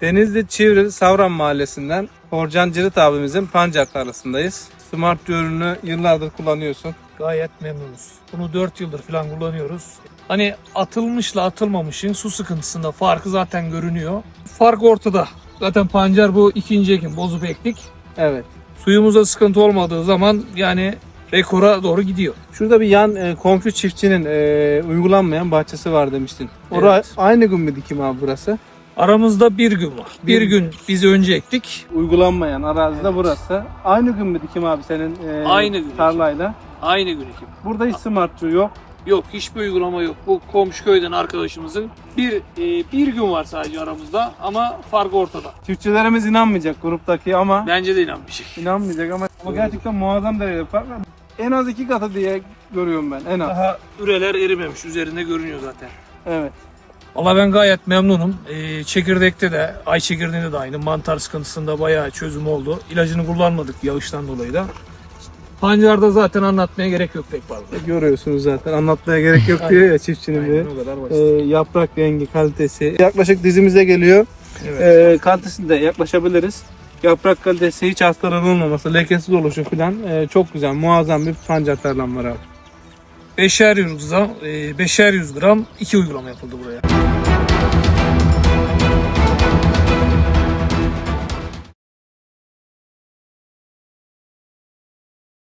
Denizli Çivril Savran Mahallesi'nden Orcan Cirit abimizin pancar tarlasındayız. Smart ürünü yıllardır kullanıyorsun. Gayet memnunuz. Bunu 4 yıldır falan kullanıyoruz. Hani atılmışla atılmamışın su sıkıntısında farkı zaten görünüyor. Fark ortada. Zaten pancar bu ikinci ekim bozup ektik. Evet. Suyumuzda sıkıntı olmadığı zaman yani rekora doğru gidiyor. Şurada bir yan e, komşu çiftçinin e, uygulanmayan bahçesi var demiştin. Orada Evet. aynı gün mü dikim abi burası? Aramızda bir gün var. Bir Bir- gün biz önce ektik. Uygulanmayan arazide burası. Aynı gün mü dikim abi senin e, Aynı gün. tarlayla? Aynı gün ekim. Burada hiç smartçı yok. Yok hiçbir uygulama yok. Bu komşu köyden arkadaşımızın bir e, bir gün var sadece aramızda ama fark ortada. Çiftçilerimiz inanmayacak gruptaki ama Bence de inanmayacak. inanmayacak ama bu gerçekten muazzam derecede fark var. En az iki katı diye görüyorum ben en az. Daha üreler erimemiş. Üzerinde görünüyor zaten. Evet. Valla ben gayet memnunum. Ee, çekirdekte de, ay çekirdeğinde de aynı. Mantar sıkıntısında bayağı çözüm oldu. İlacını kullanmadık yağıştan dolayı da. Pancarda zaten anlatmaya gerek yok pek fazla. Görüyorsunuz zaten anlatmaya gerek yok diyor ya çiftçinin. Aynen o kadar Ee, yaprak rengi, kalitesi. Yaklaşık dizimize geliyor. Evet. Ee, kalitesine de yaklaşabiliriz. Yaprak kalitesi hiç hastalığın olmaması, lekesiz oluşu falan ee, çok güzel, muazzam bir pancar tarlam var abi. Beşer yüz gram, e, beşer yüz gram iki uygulama yapıldı buraya.